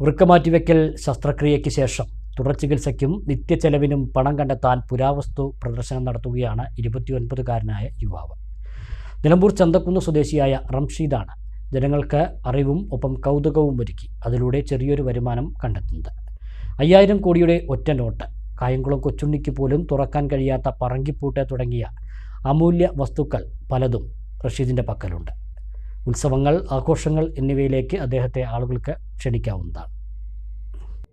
വൃക്ക വെക്കൽ ശസ്ത്രക്രിയയ്ക്ക് ശേഷം തുടർ ചികിത്സയ്ക്കും നിത്യച്ചെലവിനും പണം കണ്ടെത്താൻ പുരാവസ്തു പ്രദർശനം നടത്തുകയാണ് ഇരുപത്തിയൊൻപതുകാരനായ യുവാവ്. നിലമ്പൂർ ചന്തക്കുന്ന് സ്വദേശിയായ റംഷീദാണ് ജനങ്ങൾക്ക് അറിവും ഒപ്പം കൗതുകവും ഒരുക്കി അതിലൂടെ ചെറിയൊരു വരുമാനം കണ്ടെത്തുന്നത്. അയ്യായിരം കോടിയുടെ ഒറ്റ നോട്ട് കായംകുളം കൊച്ചുണ്ണിക്ക് പോലും തുറക്കാൻ കഴിയാത്ത പറങ്കിപ്പൂട്ട് തുടങ്ങിയ അമൂല്യ വസ്തുക്കൾ പലതും റഷീദിന്റെ പക്കലുണ്ട്. ഉത്സവങ്ങൾ ആഘോഷങ്ങൾ എന്നിവയിലേക്ക് അദ്ദേഹത്തെ ആളുകൾക്ക് ക്ഷണിക്കാവുന്നതാണ്.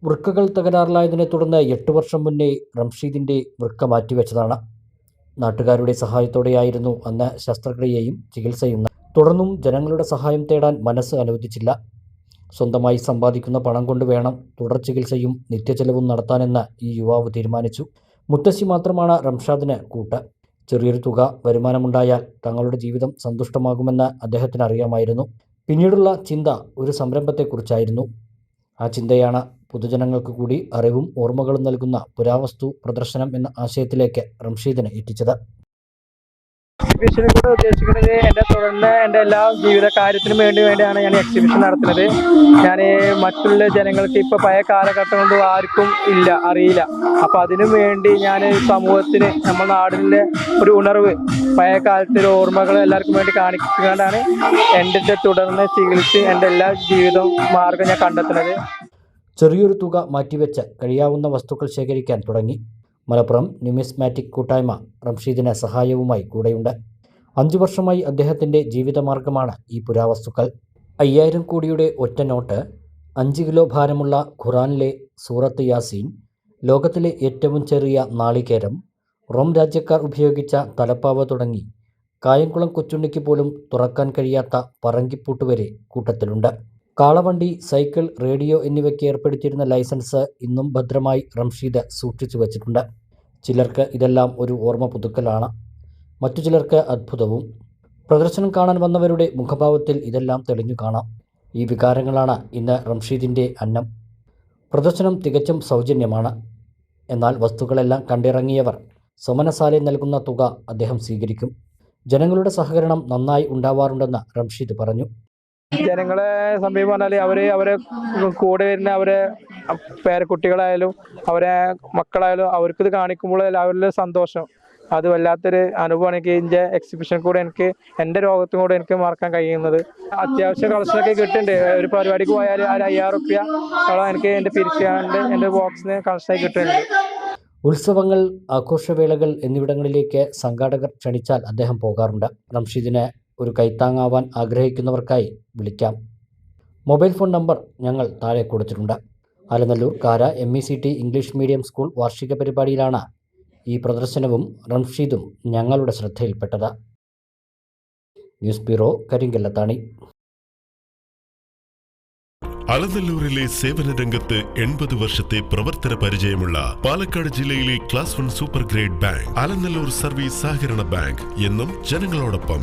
വൃക്കകൾ തകരാറിലായതിനെ തുടർന്ന് എട്ട് വർഷം മുന്നേ റംഷീദിന്റെ വൃക്ക മാറ്റിവെച്ചതാണ്. നാട്ടുകാരുടെ സഹായത്തോടെയായിരുന്നു അന്ന് ശസ്ത്രക്രിയയും ചികിത്സയും തുടർന്നും ജനങ്ങളുടെ സഹായം തേടാൻ മനസ്സ് അനുവദിച്ചില്ല. സ്വന്തമായി സമ്പാദിക്കുന്ന പണം കൊണ്ട് വേണം തുടർ ചികിത്സയും നിത്യചെലവും നടത്താനെന്ന് ഈ യുവാവ് തീരുമാനിച്ചു. മുത്തശ്ശി മാത്രമാണ് റംഷാദിന് കൂട്ട്. ചെറിയൊരു തുക വരുമാനമുണ്ടായാൽ തങ്ങളുടെ ജീവിതം സന്തുഷ്ടമാകുമെന്ന് അദ്ദേഹത്തിന് അറിയാമായിരുന്നു പിന്നീടുള്ള ചിന്ത ഒരു സംരംഭത്തെക്കുറിച്ചായിരുന്നു. ആ ചിന്തയാണ് പൊതുജനങ്ങൾക്ക് കൂടി അറിവും ഓർമ്മകളും നൽകുന്ന പുരാവസ്തു പ്രദർശനം എന്ന ആശയത്തിലേക്ക് റംഷീദിനെ എത്തിച്ചത്. എക്സിബിഷനെ കൂടെ ഉദ്ദേശിക്കുന്നത് എന്റെ തുടർന്ന് എന്റെ എല്ലാ ജീവിത കാര്യത്തിനും വേണ്ടി വേണ്ടിയാണ് ഞാൻ എക്സിബിഷൻ നടത്തുന്നത്. ഞാൻ മറ്റുള്ള ജനങ്ങൾക്ക് ഇപ്പോൾ പഴയ കാലഘട്ടം കൊണ്ട് ആർക്കും ഇല്ല അറിയില്ല. അപ്പം അതിനു വേണ്ടി ഞാൻ സമൂഹത്തിന് നമ്മുടെ നാടിന്റെ ഒരു ഉണർവ് പഴയ കാലത്തിലെ ഓർമ്മകൾ എല്ലാവർക്കും വേണ്ടി കാണിച്ചുകൊണ്ടാണ് എന്റെ തുടർന്ന് ചികിത്സ എന്റെ എല്ലാ ജീവിതവും മാർഗം ഞാൻ കണ്ടെത്തുന്നത്. ചെറിയൊരു തുക മാറ്റിവെച്ച് കഴിയാവുന്ന വസ്തുക്കൾ ശേഖരിക്കാൻ തുടങ്ങി. മലപ്പുറം ന്യൂമിസ്മാറ്റിക് കൂട്ടായ്മ റംഷീദിന് സഹായവുമായി കൂടെയുണ്ട്. അഞ്ചു വർഷമായി അദ്ദേഹത്തിന്റെ ജീവിതമാർഗമാണ് ഈ പുരാവസ്തുക്കൾ. അയ്യായിരം കോടിയുടെ ഒറ്റ നോട്ട് അഞ്ച് കിലോ ഭാരമുള്ള ഖുറാനിലെ സൂറത്ത് യാസീൻ ലോകത്തിലെ ഏറ്റവും ചെറിയ നാളികേരം റോം രാജ്യക്കാർ ഉപയോഗിച്ച തലപ്പാവ് തുടങ്ങി കായംകുളം കൊച്ചുണ്ണിക്ക് പോലും തുറക്കാൻ കഴിയാത്ത പറങ്കിപ്പൂട്ട് വരെ കൂട്ടത്തിലുണ്ട്. കാളവണ്ടി സൈക്കിൾ റേഡിയോ എന്നിവയ്ക്ക് ഏർപ്പെടുത്തിയിരുന്ന ലൈസൻസ് ഇന്നും ഭദ്രമായി റംഷീദ് സൂക്ഷിച്ചു വച്ചിട്ടുണ്ട്. ചിലർക്ക് ഇതെല്ലാം ഒരു ഓർമ്മ പുതുക്കലാണ്. മറ്റു ചിലർക്ക് അത്ഭുതവും. പ്രദർശനം കാണാൻ വന്നവരുടെ മുഖഭാവത്തിൽ ഇതെല്ലാം തെളിഞ്ഞു കാണാം. ഈ വികാരങ്ങളാണ് ഇന്ന് റംഷീദിന്റെ അന്നം. പ്രദർശനം തികച്ചും സൗജന്യമാണ്. എന്നാൽ വസ്തുക്കളെല്ലാം കണ്ടിറങ്ങിയവർ സമനസാലെ നൽകുന്ന തുക അദ്ദേഹം സ്വീകരിക്കും. ജനങ്ങളുടെ സഹകരണം നന്നായി ഉണ്ടാവാറുണ്ടെന്ന് റംഷീദ് പറഞ്ഞു. ജനങ്ങളെ സമീപം പറഞ്ഞാൽ അവർ അവരെ കൂടെ വരുന്ന അവരെ പേരക്കുട്ടികളായാലും അവരെ മക്കളായാലും അവർക്ക് ഇത് കാണിക്കുമ്പോൾ അവരുടെ സന്തോഷം. അത് വല്ലാത്തൊരു അനുഭവമാണ് എനിക്ക് ഇതിന്റെ എക്സിബിഷൻ കൂടെ എനിക്ക് എന്റെ രോഗത്തും കൂടെ എനിക്ക് മറക്കാൻ കഴിയുന്നത്. അത്യാവശ്യ കളക്ഷനൊക്കെ കിട്ടുന്നുണ്ട്. ഒരു പരിപാടിക്ക് പോയാൽ ആ ഒരു അയ്യായിരം റുപ്യ എനിക്ക് എന്റെ പിരിച്ചാണ്ട് എന്റെ ബോക്സിന് കളക്ഷനായി കിട്ടുന്നുണ്ട്. ഉത്സവങ്ങൾ ആഘോഷവേളകൾ എന്നിവിടങ്ങളിലേക്ക് സംഘാടകർ ക്ഷണിച്ചാൽ അദ്ദേഹം പോകാറുണ്ട്. റംഷീദിനെ ഒരു കൈത്താങ്ങാവാൻ ആഗ്രഹിക്കുന്നവർക്കായി വിളിക്കാം. മൊബൈൽ ഫോൺ നമ്പർ ഞങ്ങൾ താഴെ കൊടുത്തിട്ടുണ്ട്. അലനല്ലൂർ കാര M E C T English medium school വാർഷിക പരിപാടിയിലാണ് ഈ പ്രദർശനവും റംഷീദും ഞങ്ങളുടെ ശ്രദ്ധയിൽപ്പെട്ടത്. News bureau Karinkallathani. അലതല്ലൂരിലെ സേവന രംഗത്ത് എൺപത് വർഷത്തെ പ്രവർത്തന പരിചയമുള്ള പാലക്കാട് ജില്ലയിലെ class one super grade bank Alanallur service സഹകരണ ബാങ്ക് എന്നും ജനങ്ങളോടൊപ്പം.